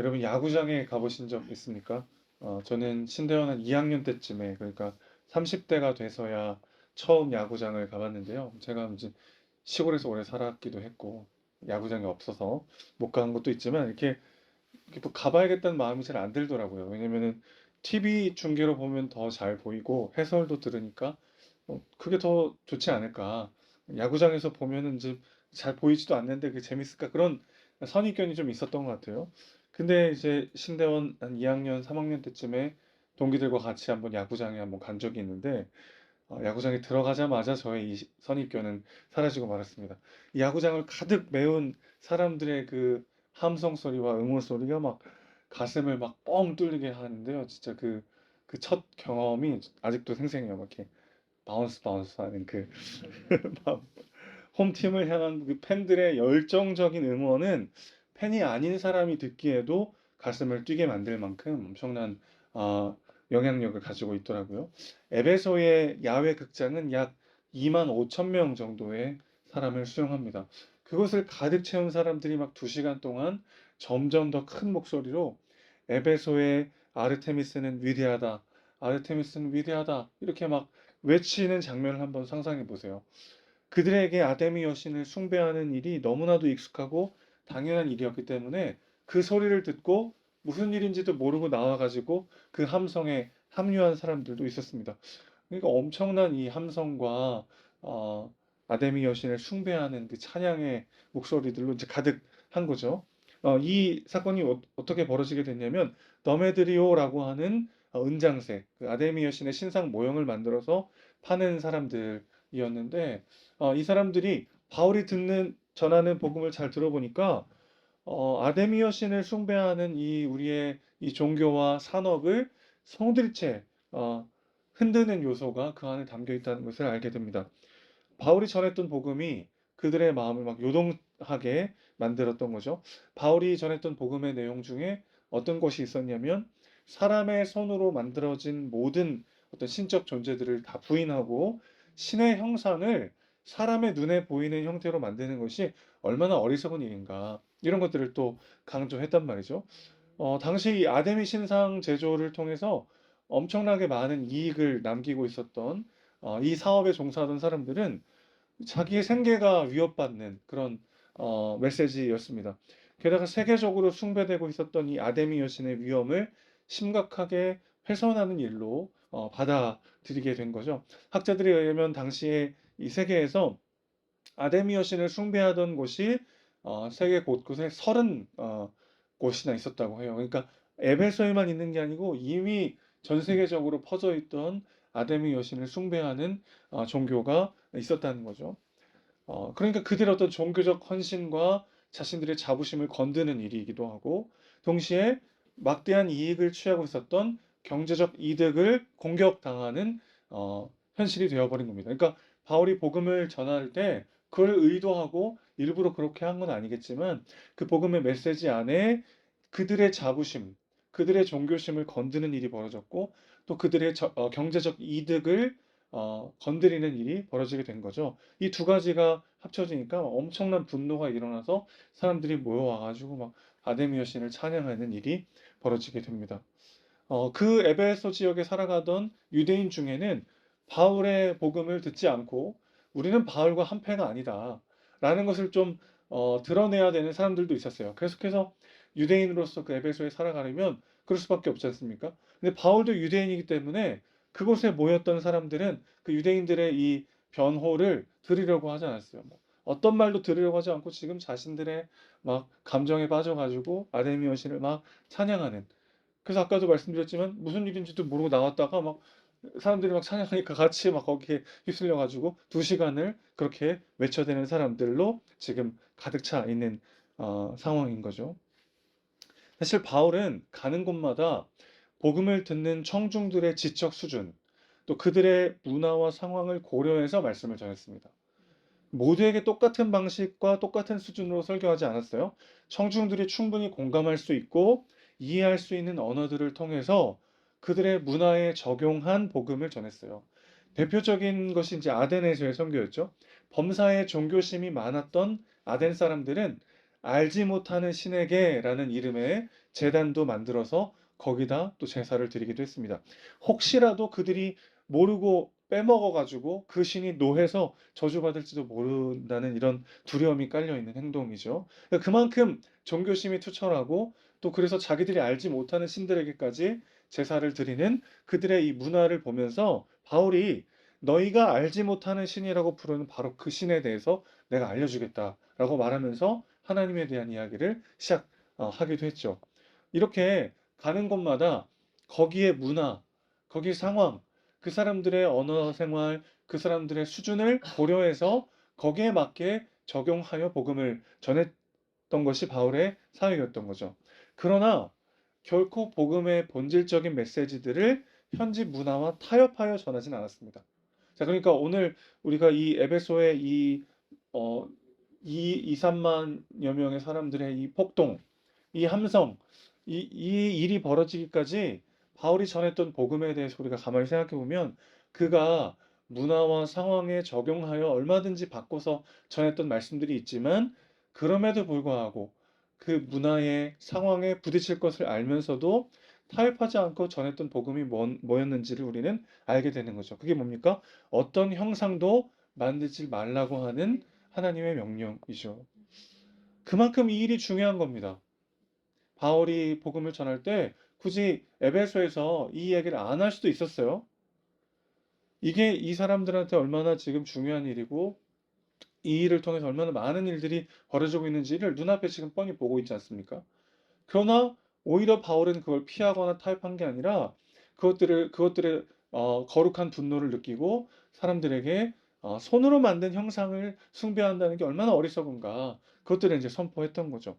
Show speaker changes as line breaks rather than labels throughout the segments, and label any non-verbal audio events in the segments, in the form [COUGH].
여러분 야구장에 가보신 적 있습니까? 어, 저는 신대원 한 2학년 때쯤에 그러니까 30대가 돼서야 처음 야구장을 가봤는데요. 제가 이제 시골에서 오래 살았기도 했고 야구장이 없어서 못 간 것도 있지만 이렇게, 이렇게 뭐 가봐야겠다는 마음이 잘 안 들더라고요. 왜냐면은 TV 중계로 보면 더 잘 보이고 해설도 들으니까 어, 그게 더 좋지 않을까. 야구장에서 보면은 이제 잘 보이지도 않는데 그게 재밌을까 그런 선입견이 좀 있었던 것 같아요. 근데 이제 신대원 한 2학년, 3학년 때쯤에 동기들과 같이 한번 야구장에 한번 간 적이 있는데 어, 야구장에 들어가자마자 저의 이 시- 선입견은 사라지고 말았습니다. 이 야구장을 가득 메운 사람들의 그 함성 소리와 응원 소리가 막 가슴을 막 뻥 뚫리게 하는데요. 진짜 그, 그 첫 경험이 아직도 생생해요. 막 이렇게 바운스 바운스 하는 그 [LAUGHS] 막 홈팀을 향한 그 팬들의 열정적인 응원은 팬이 아닌 사람이 듣기에도 가슴을 뛰게 만들 만큼 엄청난 아, 영향력을 가지고 있더라고요. 에베소의 야외 극장은 약 2만 5천 명 정도의 사람을 수용합니다. 그것을 가득 채운 사람들이 막두 시간 동안 점점 더 큰 목소리로 에베소의 아르테미스는 위대하다. 아르테미스는 위대하다. 이렇게 막 외치는 장면을 한번 상상해 보세요. 그들에게 아데미 여신을 숭배하는 일이 너무나도 익숙하고 당연한 일이었기 때문에 그 소리를 듣고 무슨 일인지도 모르고 나와가지고 그 함성에 합류한 사람들도 있었습니다. 그러니까 엄청난 이 함성과 어, 아데미 여신을 숭배하는 그 찬양의 목소리들로 이제 가득한 거죠. 어, 이 사건이 어, 떻게 벌어지게 됐냐면 너메드리오라고 하는 어, 은장색, 그 아데미 여신의 신상 모형을 만들어서 파는 사람들이었는데 어, 이 사람들이 바울이 듣는 전하는 복음을 잘 들어보니까 어, 아데미 여신을 숭배하는 이 우리의 이 종교와 산업을 송두리째 어, 흔드는 요소가 그 안에 담겨 있다는 것을 알게 됩니다. 바울이 전했던 복음이 그들의 마음을 막 요동하게 만들었던 거죠. 바울이 전했던 복음의 내용 중에 어떤 것이 있었냐면 사람의 손으로 만들어진 모든 어떤 신적 존재들을 다 부인하고 신의 형상을 사람의 눈에 보이는 형태로 만드는 것이 얼마나 어리석은 일인가 이런 것들을 또 강조했단 말이죠. 어, 당시 이 아데미 신상 제조를 통해서 엄청나게 많은 이익을 남기고 있었던 어, 이 사업에 종사하던 사람들은 자기의 생계가 위협받는 그런 어, 메시지였습니다. 게다가 세계적으로 숭배되고 있었던 이 아데미 여신의 위험을 심각하게 훼손하는 일로 어, 받아들이게 된 거죠. 학자들에 의하면 당시에 이 세계에서 아데미 여신을 숭배하던 곳이 어, 세계 곳곳에 서른 어, 곳이나 있었다고 해요. 그러니까 에베소에만 있는 게 아니고 이미 전 세계적으로 퍼져 있던 아데미 여신을 숭배하는 어, 종교가 있었다는 거죠. 어, 그러니까 그들의 어떤 종교적 헌신과 자신들의 자부심을 건드는 일이기도 하고, 동시에 막대한 이익을 취하고 있었던 경제적 이득을 공격당하는 어, 현실이 되어버린 겁니다. 그러니까 바울이 복음을 전할 때 그걸 의도하고 일부러 그렇게 한 건 아니겠지만 그 복음의 메시지 안에 그들의 자부심, 그들의 종교심을 건드는 일이 벌어졌고 또 그들의 저- 어, 경제적 이득을 어, 건드리는 일이 벌어지게 된 거죠. 이 두 가지가 합쳐지니까 엄청난 분노가 일어나서 사람들이 모여와가지고 막 아데미 여신을 찬양하는 일이 벌어지게 됩니다. 어, 그 에베소 지역에 살아가던 유대인 중에는 바울의 복음을 듣지 않고 우리는 바울과 한패가 아니다. 라는 것을 좀 어, 드러내야 되는 사람들도 있었어요. 계속해서 유대인으로서 그 에베소에 살아가려면 그럴 수밖에 없지 않습니까? 근데 바울도 유대인이기 때문에 그곳에 모였던 사람들은 그 유대인들의 이 변호를 들으려고 하지 않았어요. 뭐 어떤 말도 들으려고 하지 않고 지금 자신들의 막 감정에 빠져가지고 아데미 여신을 막 찬양하는. 그래서 아까도 말씀드렸지만 무슨 일인지도 모르고 나왔다가 막 사람들이 막 찬양하니까 같이 막 거기에 휩쓸려 가지고 두 시간을 그렇게 외쳐대는 사람들로 지금 가득 차 있는 어, 상황인 거죠. 사실 바울은 가는 곳마다 복음을 듣는 청중들의 지적 수준, 또 그들의 문화와 상황을 고려해서 말씀을 전했습니다. 모두에게 똑같은 방식과 똑같은 수준으로 설교하지 않았어요. 청중들이 충분히 공감할 수 있고 이해할 수 있는 언어들을 통해서 그들의 문화에 적용한 복음을 전했어요. 대표적인 것이 이제 아덴에서의 선교였죠. 범사에 종교심이 많았던 아덴 사람들은 알지 못하는 신에게라는 이름의 제단도 만들어서 거기다 또 제사를 드리기도 했습니다. 혹시라도 그들이 모르고 빼먹어가지고 그 신이 노해서 저주받을지도 모른다는 이런 두려움이 깔려 있는 행동이죠. 그러니까 그만큼 종교심이 투철하고 또 그래서 자기들이 알지 못하는 신들에게까지 제사를 드리는 그들의 이 문화를 보면서 바울이 너희가 알지 못하는 신이라고 부르는 바로 그 신에 대해서 내가 알려주겠다라고 말하면서 하나님에 대한 이야기를 시작하기도 했죠. 이렇게 가는 곳마다 거기에 문화, 거기 상황, 그 사람들의 언어 생활, 그 사람들의 수준을 고려해서 거기에 맞게 적용하여 복음을 전했던 것이 바울의 사역이었던 거죠. 그러나 결코 복음의 본질적인 메시지들을 현지 문화와 타협하여 전하진 않았습니다. 자, 그러니까 오늘 우리가 이 에베소의 이, 어, 2, 2, 3만여 명의 사람들의 이 폭동, 이 함성, 이, 이 일이 벌어지기까지 바울이 전했던 복음에 대해서 우리가 가만히 생각해 보면 그가 문화와 상황에 적용하여 얼마든지 바꿔서 전했던 말씀들이 있지만 그럼에도 불구하고 그 문화의 상황에 부딪힐 것을 알면서도 타협하지 않고 전했던 복음이 뭔- 뭐였는지를 우리는 알게 되는 거죠. 그게 뭡니까? 어떤 형상도 만들지 말라고 하는 하나님의 명령이죠. 그만큼 이 일이 중요한 겁니다. 바울이 복음을 전할 때 굳이 에베소에서 이 이야기를 안 할 수도 있었어요. 이게 이 사람들한테 얼마나 지금 중요한 일이고 이 일을 통해서 얼마나 많은 일들이 벌어지고 있는지를 눈앞에 지금 뻔히 보고 있지 않습니까? 그러나 오히려 바울은 그걸 피하거나 타협한 게 아니라 그것들을 그것들의 어, 거룩한 분노를 느끼고 사람들에게 어, 손으로 만든 형상을 숭배한다는 게 얼마나 어리석은가 그것들을 이제 선포했던 거죠.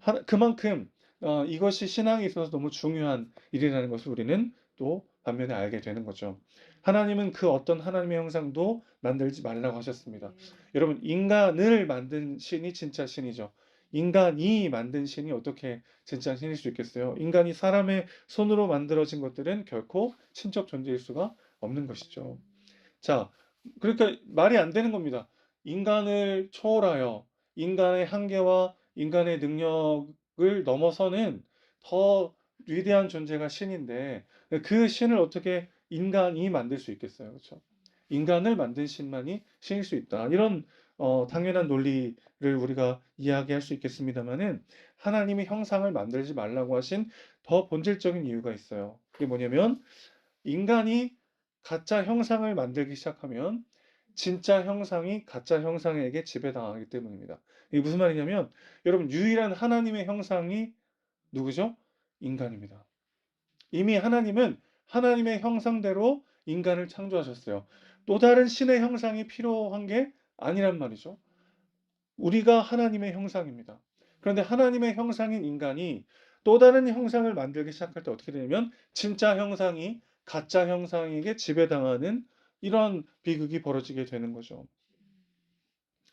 하- 그만큼 어, 이것이 신앙에 있어서 너무 중요한 일이라는 것을 우리는 또 반면에 알게 되는 거죠. 하나님은 그 어떤 하나님의 형상도 만들지 말라고 하셨습니다. 여러분, 인간을 만든 신이 진짜 신이죠. 인간이 만든 신이 어떻게 진짜 신일 수 있겠어요? 인간이 사람의 손으로 만들어진 것들은 결코 신적 존재일 수가 없는 것이죠. 자, 그러니까 말이 안 되는 겁니다. 인간을 초월하여 인간의 한계와 인간의 능력을 넘어서는 더 위대한 존재가 신인데 그 신을 어떻게 인간이 만들 수 있겠어요? 그렇죠? 인간을 만든 신만이 신일 수 있다. 이런 어, 당연한 논리를 우리가 이야기할 수 있겠습니다만은 하나님의 형상을 만들지 말라고 하신 더 본질적인 이유가 있어요. 그게 뭐냐면 인간이 가짜 형상을 만들기 시작하면 진짜 형상이 가짜 형상에게 지배당하기 때문입니다. 이게 무슨 말이냐면 여러분 유일한 하나님의 형상이 누구죠? 인간입니다. 이미 하나님은 하나님의 형상대로 인간을 창조하셨어요. 또 다른 신의 형상이 필요한 게 아니란 말이죠. 우리가 하나님의 형상입니다. 그런데 하나님의 형상인 인간이 또 다른 형상을 만들기 시작할 때 어떻게 되냐면 진짜 형상이 가짜 형상에게 지배당하는 이런 비극이 벌어지게 되는 거죠.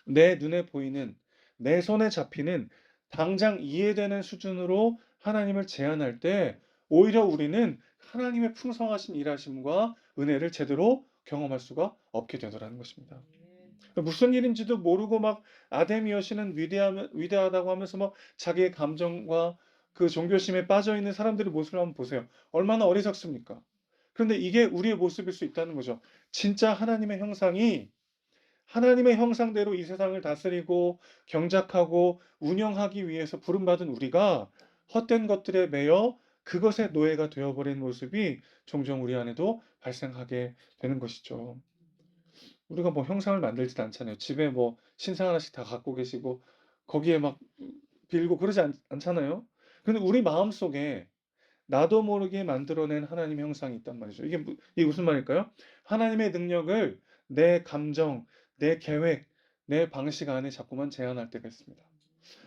내 눈에 보이는 내 손에 잡히는 당장 이해되는 수준으로 하나님을 제한할 때 오히려 우리는 하나님의 풍성하신 일하심과 은혜를 제대로 경험할 수가 없게 되더라는 것입니다. 무슨 일인지도 모르고 막 아데미어 신은 위대하, 위대하다고 하면서 막 자기의 감정과 그 종교심에 빠져 있는 사람들의 모습을 한번 보세요. 얼마나 어리석습니까? 그런데 이게 우리의 모습일 수 있다는 거죠. 진짜 하나님의 형상이 하나님의 형상대로 이 세상을 다스리고 경작하고 운영하기 위해서 부름받은 우리가 헛된 것들에 매여 그것의 노예가 되어버린 모습이 종종 우리 안에도 발생하게 되는 것이죠. 우리가 뭐 형상을 만들지도 않잖아요. 집에 뭐 신상 하나씩 다 갖고 계시고 거기에 막 빌고 그러지 않, 않잖아요. 근데 우리 마음 속에 나도 모르게 만들어낸 하나님의 형상이 있단 말이죠. 이게, 무- 이게 무슨 말일까요? 하나님의 능력을 내 감정, 내 계획, 내 방식 안에 자꾸만 제한할 때가 있습니다.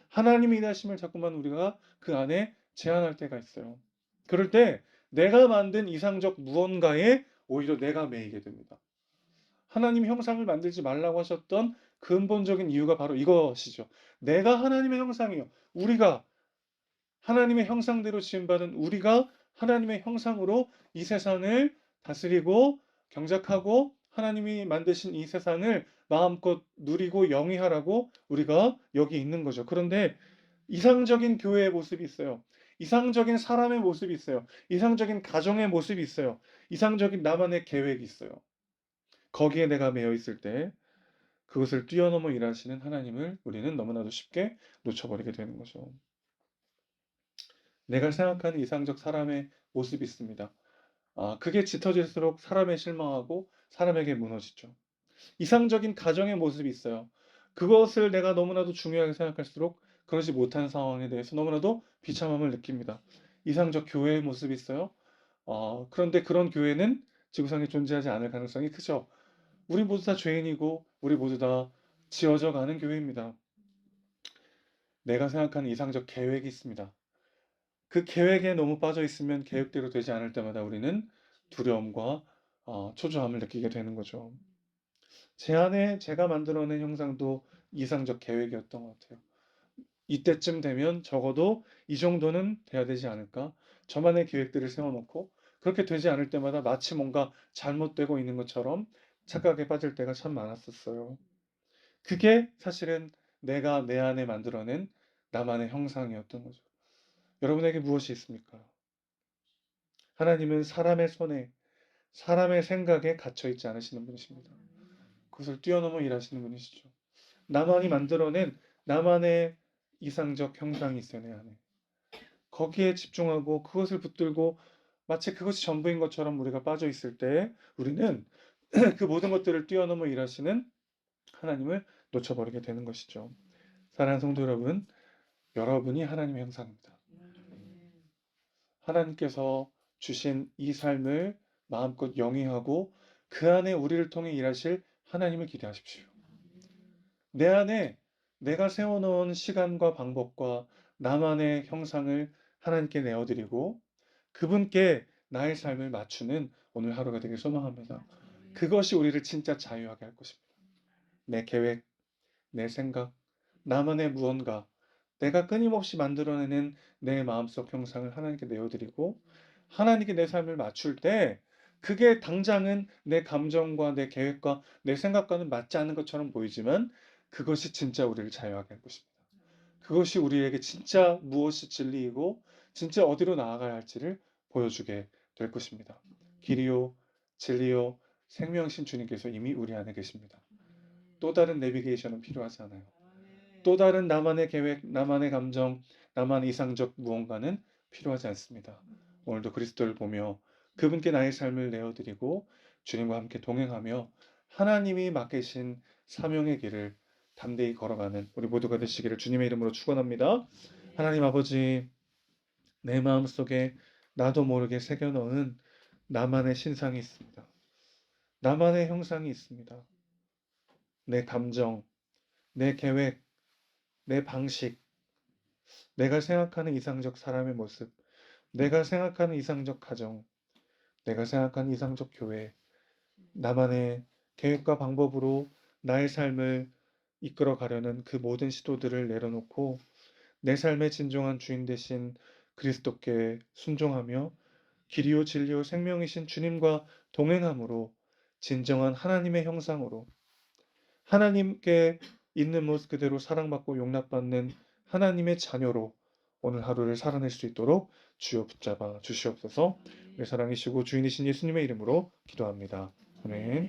하나님의 일하심을 자꾸만 우리가 그 안에 제한할 때가 있어요. 그럴 때 내가 만든 이상적 무언가에 오히려 내가 매이게 됩니다. 하나님 형상을 만들지 말라고 하셨던 근본적인 이유가 바로 이것이죠. 내가 하나님의 형상이요. 우리가 하나님의 형상대로 지음받은 우리가 하나님의 형상으로 이 세상을 다스리고 경작하고 하나님이 만드신 이 세상을 마음껏 누리고 영위하라고 우리가 여기 있는 거죠. 그런데 이상적인 교회의 모습이 있어요. 이상적인 사람의 모습이 있어요. 이상적인 가정의 모습이 있어요. 이상적인 나만의 계획이 있어요. 거기에 내가 매여 있을 때 그것을 뛰어넘어 일하시는 하나님을 우리는 너무나도 쉽게 놓쳐버리게 되는 거죠. 내가 생각하는 이상적 사람의 모습이 있습니다. 아, 그게 짙어질수록 사람에 실망하고 사람에게 무너지죠. 이상적인 가정의 모습이 있어요. 그것을 내가 너무나도 중요하게 생각할수록 그러지 못한 상황에 대해서 너무나도 비참함을 느낍니다. 이상적 교회의 모습이 있어요. 어, 그런데 그런 교회는 지구상에 존재하지 않을 가능성이 크죠. 우리 모두 다 죄인이고 우리 모두 다 지어져 가는 교회입니다. 내가 생각하는 이상적 계획이 있습니다. 그 계획에 너무 빠져 있으면 계획대로 되지 않을 때마다 우리는 두려움과 어, 초조함을 느끼게 되는 거죠. 제 안에 제가 만들어낸 형상도 이상적 계획이었던 것 같아요. 이때쯤 되면 적어도 이 정도는 돼야 되지 않을까? 저만의 계획들을 세워놓고 그렇게 되지 않을 때마다 마치 뭔가 잘못되고 있는 것처럼 착각에 빠질 때가 참 많았었어요. 그게 사실은 내가 내 안에 만들어낸 나만의 형상이었던 거죠. 여러분에게 무엇이 있습니까? 하나님은 사람의 손에, 사람의 생각에 갇혀 있지 않으시는 분이십니다. 그것을 뛰어넘어 일하시는 분이시죠. 나만이 만들어낸 나만의 이상적 형상이 있어요, 내 안에. 거기에 집중하고 그것을 붙들고 마치 그것이 전부인 것처럼 우리가 빠져 있을 때 우리는 [CLEARS THROAT] 그 모든 것들을 뛰어넘어 일하시는 하나님을 놓쳐버리게 되는 것이죠. 사랑하는 성도 여러분, 여러분이 하나님의 형상입니다. 하나님께서 주신 이 삶을 마음껏 영위하고 그 안에 우리를 통해 일하실 하나님을 기대하십시오. 내 안에 내가 세워놓은 시간과 방법과 나만의 형상을 하나님께 내어드리고 그분께 나의 삶을 맞추는 오늘 하루가 되길 소망합니다. 그것이 우리를 진짜 자유하게 할 것입니다. 내 계획, 내 생각, 나만의 무언가, 내가 끊임없이 만들어내는 내 마음속 형상을 하나님께 내어드리고 하나님께 내 삶을 맞출 때 그게 당장은 내 감정과 내 계획과 내 생각과는 맞지 않는 것처럼 보이지만 그것이 진짜 우리를 자유하게 할 것입니다. 그것이 우리에게 진짜 무엇이 진리이고 진짜 어디로 나아가야 할지를 보여주게 될 것입니다. 길이요, 진리요, 생명신 주님께서 이미 우리 안에 계십니다. 또 다른 내비게이션은 필요하지 않아요. 또 다른 나만의 계획, 나만의 감정, 나만의 이상적 무언가는 필요하지 않습니다. 오늘도 그리스도를 보며 그분께 나의 삶을 내어드리고 주님과 함께 동행하며 하나님이 맡기신 사명의 길을 담대히 걸어가는 우리 모두가 되시기를 주님의 이름으로 축원합니다. 하나님 아버지 내 마음 속에 나도 모르게 새겨 넣은 나만의 신상이 있습니다. 나만의 형상이 있습니다. 내 감정, 내 계획, 내 방식, 내가 생각하는 이상적 사람의 모습, 내가 생각하는 이상적 가정, 내가 생각하는 이상적 교회, 나만의 계획과 방법으로 나의 삶을 이끌어 가려는 그 모든 시도들을 내려놓고 내 삶의 진정한 주인 되신 그리스도께 순종하며 길이요 진리요 생명이신 주님과 동행함으로 진정한 하나님의 형상으로 하나님께 있는 모습 그대로 사랑받고 용납받는 하나님의 자녀로 오늘 하루를 살아낼 수 있도록 주여 붙잡아 주시옵소서. 내 사랑이시고 주인이신 예수님의 이름으로 기도합니다. 아멘.